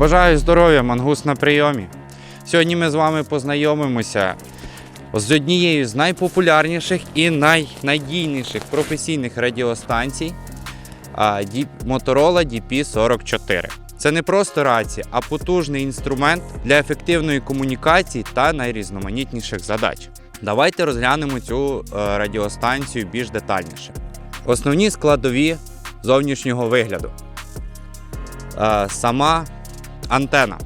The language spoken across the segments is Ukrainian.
Бажаю здоров'я, мангус на прийомі. Сьогодні ми з вами познайомимося з однією з найпопулярніших і найнадійніших професійних радіостанцій Motorola DP44. Це не просто рація, а потужний інструмент для ефективної комунікації та найрізноманітніших задач. Давайте розглянемо цю е, радіостанцію більш детальніше. Основні складові зовнішнього вигляду. Е, Сама антена.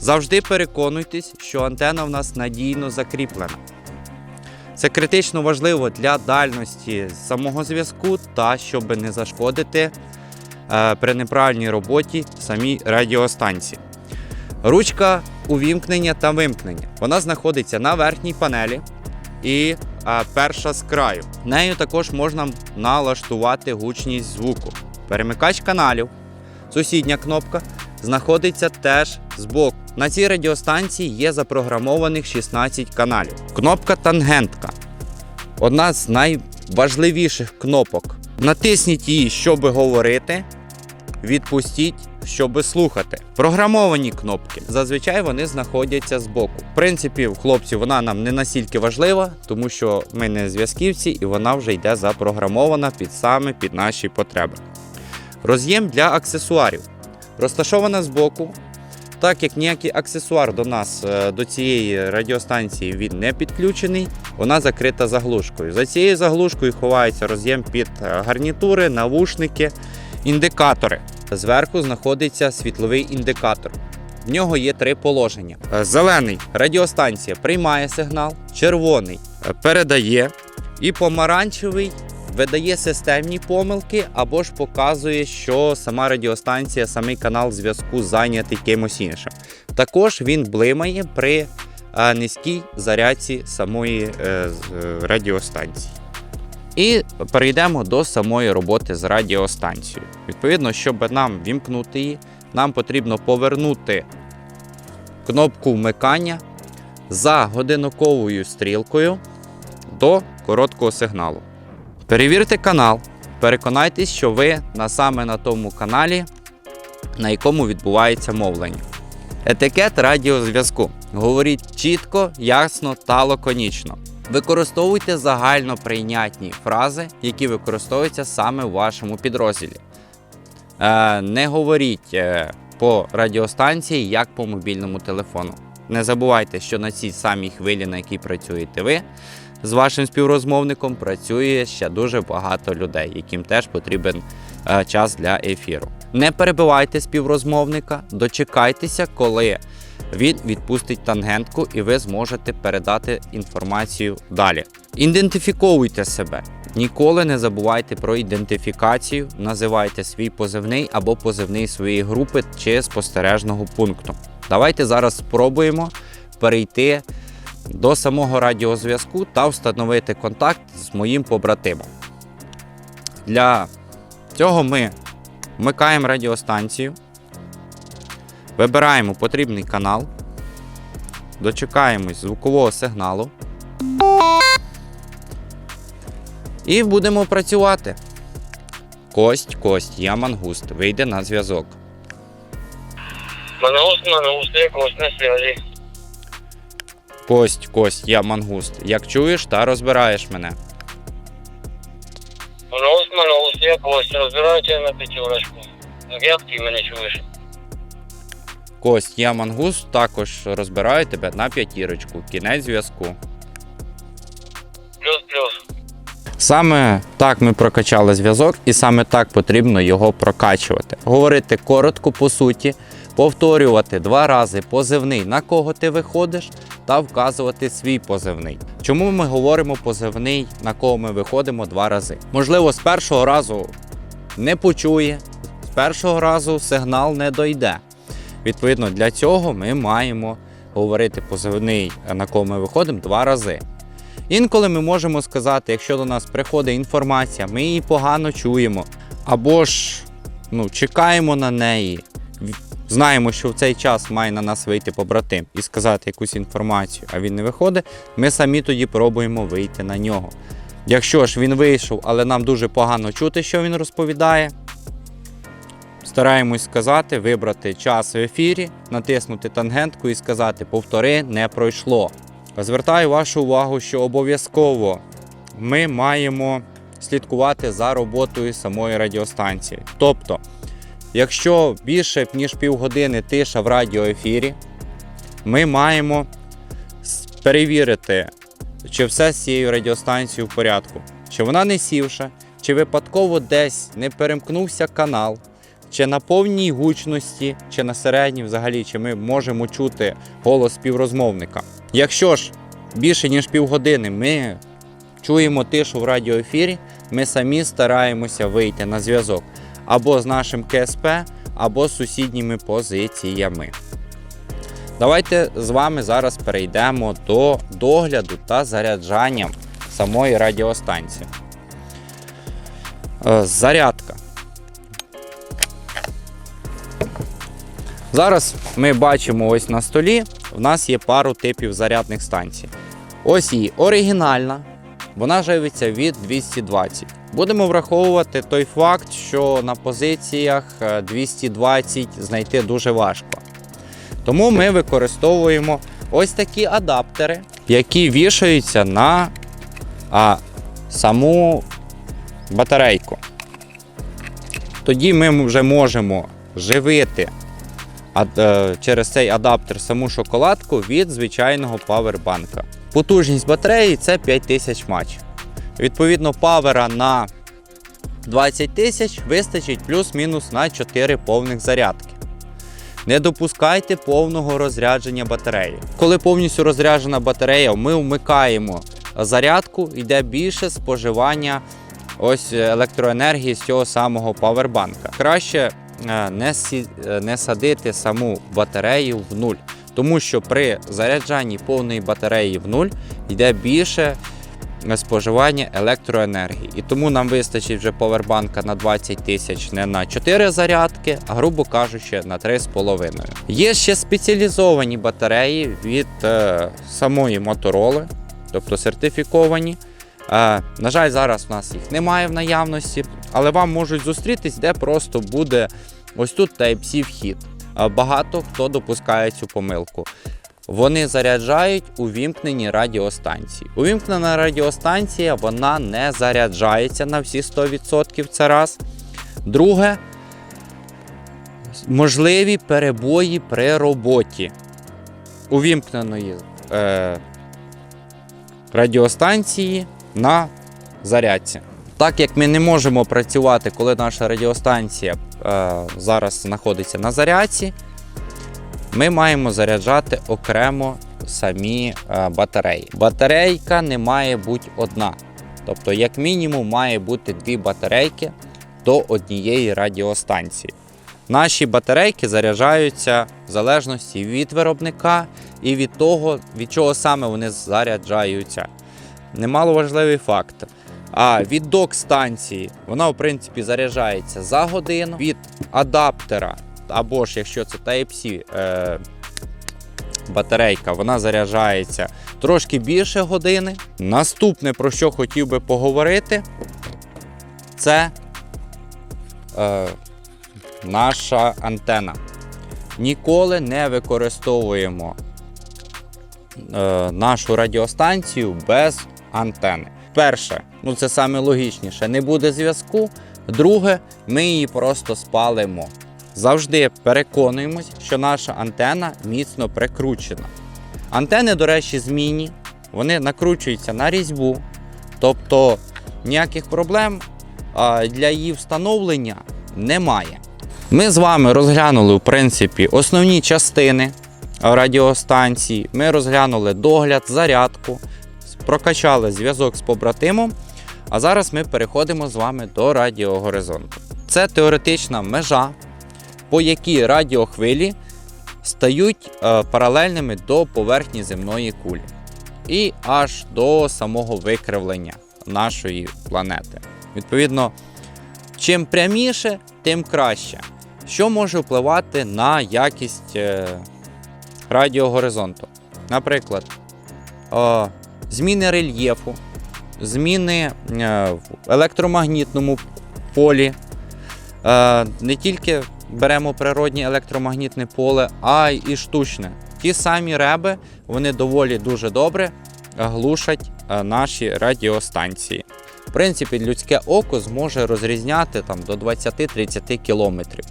Завжди переконуйтесь, що антена в нас надійно закріплена. Це критично важливо для дальності самого зв'язку та щоб не зашкодити е, при неправильній роботі самій радіостанції. Ручка увімкнення та вимкнення. Вона знаходиться на верхній панелі і е, перша з краю. Нею також можна налаштувати гучність звуку. Перемикач каналів. Сусідня кнопка знаходиться теж збоку. На цій радіостанції є запрограмованих 16 каналів. Кнопка тангентка одна з найважливіших кнопок. Натисніть її, щоб говорити, відпустіть, щоб слухати. Програмовані кнопки. Зазвичай вони знаходяться збоку. В принципі, в хлопців вона нам не настільки важлива, тому що ми не зв'язківці і вона вже йде запрограмована під саме під наші потреби. Роз'єм для аксесуарів. Розташована збоку. Так як ніякий аксесуар до нас, е, до цієї радіостанції він не підключений, вона закрита заглушкою. За цією заглушкою ховається роз'єм під е, гарнітури, навушники, індикатори. Зверху знаходиться світловий індикатор. В нього є три положення: Е, зелений радіостанція приймає сигнал, червоний передає, і помаранчевий видає системні помилки або ж показує, що сама радіостанція, самий канал зв'язку зайнятий кимось іншим. Також він блимає при е, низькій зарядці самої е, е, радіостанції. І перейдемо до самої роботи з радіостанцією. Відповідно, щоб нам вімкнути її, нам потрібно повернути кнопку вмикання за годинниковою стрілкою до короткого сигналу. Перевірте канал, переконайтесь, що ви на саме на тому каналі, на якому відбувається мовлення. Етикет радіозв'язку. Говоріть чітко, ясно та лаконічно. Використовуйте загально прийнятні фрази, які використовуються саме в вашому підрозділі. Е, не говоріть е, по радіостанції, як по мобільному телефону. Не забувайте, що на цій самій хвилі, на якій працюєте ви, з вашим співрозмовником працює ще дуже багато людей, яким теж потрібен е, час для ефіру. Не перебивайте співрозмовника, дочекайтеся, коли він відпустить тангентку, і ви зможете передати інформацію далі. Ідентифіковуйте себе. Ніколи не забувайте про ідентифікацію, називайте свій позивний або позивний своєї групи чи спостережного пункту. Давайте зараз спробуємо перейти до самого радіозв'язку та встановити контакт з моїм побратимом. Для цього ми вмикаємо радіостанцію, вибираємо потрібний канал, дочекаємось звукового сигналу і будемо працювати. Кость, кость, я мангуст, вийде на зв'язок. Мангуст, мангуст, я кость на связи. Кость, кость, я мангуст. Як чуєш та розбираєш мене. Мангуст, мангуст, я кость. Розбираю тебе на п'ятерочку. Як ти мене чуєш? Кость, я мангуст, також розбираю тебе на п'ятірочку. Кінець зв'язку. Плюс-плюс. Саме так ми прокачали зв'язок, і саме так потрібно його прокачувати. Говорити коротко по суті, повторювати два рази позивний, на кого ти виходиш, та вказувати свій позивний. Чому ми говоримо позивний, на кого ми виходимо два рази? Можливо, з першого разу не почує, з першого разу сигнал не дойде. Відповідно, для цього ми маємо говорити позивний, на кого ми виходимо, два рази. Інколи ми можемо сказати, якщо до нас приходить інформація, ми її погано чуємо, або ж ну, чекаємо на неї, знаємо, що в цей час має на нас вийти побратим і сказати якусь інформацію, а він не виходить, ми самі тоді пробуємо вийти на нього. Якщо ж він вийшов, але нам дуже погано чути, що він розповідає, стараємось сказати, вибрати час в ефірі, натиснути тангентку і сказати повтори не пройшло. Звертаю вашу увагу, що обов'язково ми маємо слідкувати за роботою самої радіостанції. Тобто, якщо більше ніж півгодини тиша в радіоефірі, ми маємо перевірити, чи все з цією радіостанцією в порядку, чи вона не сівша, чи випадково десь не перемкнувся канал, чи на повній гучності, чи на середній взагалі, чи ми можемо чути голос співрозмовника. Якщо ж більше ніж півгодини ми чуємо тишу в радіоефірі, ми самі стараємося вийти на зв'язок або з нашим КСП, або з сусідніми позиціями. Давайте з вами зараз перейдемо до догляду та заряджання самої радіостанції. Е, Зарядка. Зараз ми бачимо ось на столі, в нас є пару типів зарядних станцій. Ось її оригінальна, вона живиться від 220. Будемо враховувати той факт, що на позиціях е, 220 знайти дуже важко. Тому ми використовуємо ось такі адаптери, які вішаються на а, саму батарейку. Тоді ми вже можемо живити е, через цей адаптер саму шоколадку від звичайного павербанка. Потужність батареї це 5000 матч. Відповідно, павера на 20 тисяч вистачить плюс-мінус на 4 повних зарядки. Не допускайте повного розрядження батареї. Коли повністю розряджена батарея, ми вмикаємо зарядку, йде більше споживання ось електроенергії з цього самого павербанка. Краще е, е, не садити саму батарею в нуль, тому що при заряджанні повної батареї в нуль йде більше споживання електроенергії. І тому нам вистачить вже повербанка на 20 тисяч не на 4 зарядки, а грубо кажучи, на 3,5. Є ще спеціалізовані батареї від е, самої Motorola, тобто сертифіковані. Е, на жаль, зараз в нас їх немає в наявності, але вам можуть зустрітись, де просто буде ось тут Type-C вхід. Багато хто допускає цю помилку. Вони заряджають увімкнені радіостанції. Увімкнена радіостанція вона не заряджається на всі 100%. Це раз. Друге, можливі перебої при роботі увімкненої е, радіостанції на зарядці. Так як ми не можемо працювати, коли наша радіостанція е, зараз знаходиться на зарядці, ми маємо заряджати окремо самі е, батареї. Батарейка не має бути одна. Тобто, як мінімум, має бути дві батарейки до однієї радіостанції. Наші батарейки заряджаються в залежності від виробника і від того, від чого саме вони заряджаються. Немаловажливий факт. А від док-станції вона, в принципі, заряджається за годину. Від адаптера, або ж якщо це Type-C е, батарейка, вона заряджається трошки більше години. Наступне, про що хотів би поговорити, це е, наша антена. Ніколи не використовуємо е, нашу радіостанцію без антени. Перше, ну це саме логічніше, не буде зв'язку. Друге, ми її просто спалимо. Завжди переконуємось, що наша антена міцно прикручена. Антени, до речі, змінні, вони накручуються на різьбу, тобто ніяких проблем для її встановлення немає. Ми з вами розглянули, в принципі, основні частини радіостанції. Ми розглянули догляд, зарядку, прокачали зв'язок з побратимом. А зараз ми переходимо з вами до радіогоризонту. Це теоретична межа, по якій радіохвилі стають е, паралельними до поверхні земної кулі і аж до самого викривлення нашої планети. Відповідно, чим пряміше, тим краще. Що може впливати на якість е, радіогоризонту? Наприклад, е, зміни рельєфу, зміни е, в електромагнітному полі, е, не тільки беремо природнє електромагнітне поле, а й і штучне. Ті самі реби вони доволі дуже добре глушать е, наші радіостанції. В принципі, людське око зможе розрізняти там до 20-30 кілометрів.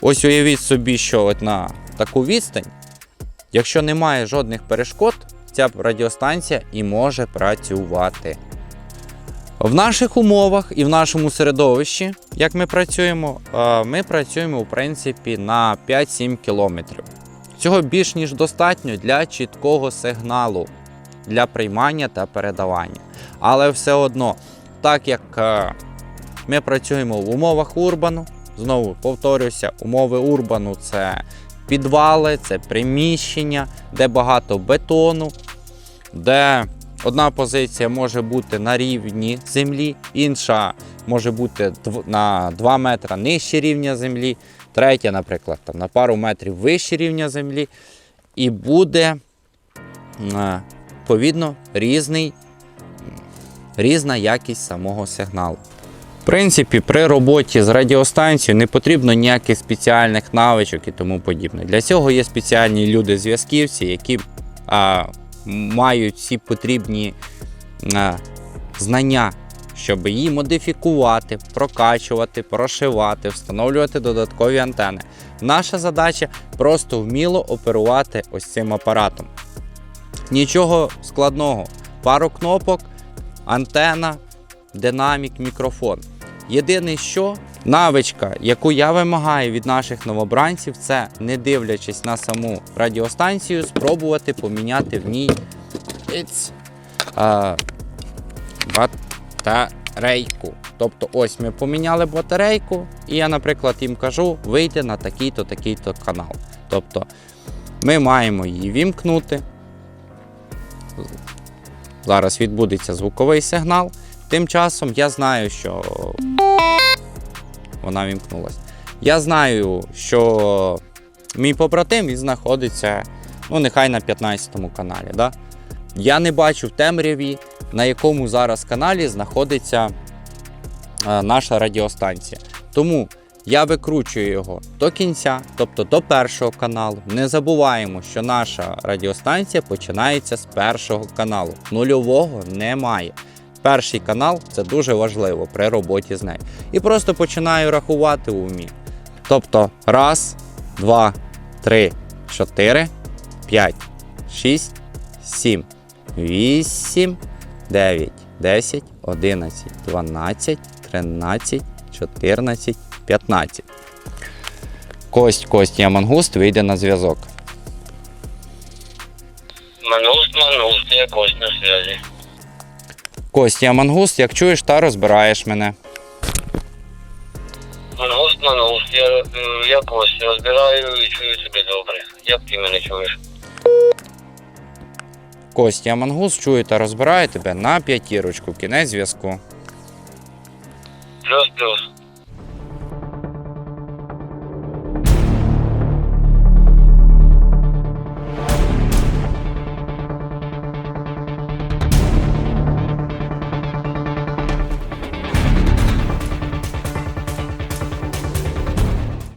Ось уявіть собі, що от на таку відстань, якщо немає жодних перешкод, ця радіостанція і може працювати. В наших умовах і в нашому середовищі, як ми працюємо, е, ми працюємо в принципі на 5-7 кілометрів. Цього більш ніж достатньо для чіткого сигналу для приймання та передавання. Але все одно, так як е, ми працюємо в умовах урбану, знову повторюся, умови урбану це підвали, це приміщення, де багато бетону, де одна позиція може бути на рівні землі, інша може бути на 2 метри нижче рівня землі, третя, наприклад, там, на пару метрів вище рівня землі, і буде е, відповідно різний, різна якість самого сигналу. В принципі, при роботі з радіостанцією не потрібно ніяких спеціальних навичок і тому подібне. Для цього є спеціальні люди-зв'язківці, які а, мають всі потрібні а, знання, щоб її модифікувати, прокачувати, прошивати, встановлювати додаткові антени. Наша задача просто вміло оперувати ось цим апаратом. Нічого складного. Пару кнопок, антена, динамік, мікрофон. Єдине, що навичка, яку я вимагаю від наших новобранців, це не дивлячись на саму радіостанцію, спробувати поміняти в ній іц, а, батарейку. Тобто, ось ми поміняли батарейку, і я, наприклад, їм кажу, вийти на такий-то, такий-то канал. Тобто ми маємо її вімкнути. Зараз відбудеться звуковий сигнал. Тим часом я знаю, що вона вімкнулась. Я знаю, що мій побратим він знаходиться, ну, нехай на 15 му каналі. Да? Я не бачу в темряві, на якому зараз каналі знаходиться е, наша радіостанція. Тому я викручую його до кінця, тобто до першого каналу. Не забуваємо, що наша радіостанція починається з першого каналу. Нульового немає. Перший канал це дуже важливо при роботі з нею. І просто починаю рахувати у умі. Тобто раз, два, три, чотири, п'ять, шість, сім, вісім, дев'ять, десять, одинадцять, дванадцять, тринадцять, чотирнадцять, п'ятнадцять. Кость, кость, я мангуст, вийде на зв'язок. Мангуст, мангуст, я кость на связи. Кость, я мангуст, як чуєш, та розбираєш мене. Мангуст, мангуст, я, е, я Костя, розбираю і чую тебе добре. Як ти мене чуєш? Костя, мангуст, чую та розбираю тебе на п'ятірочку. Кінець зв'язку. Плюс-плюс.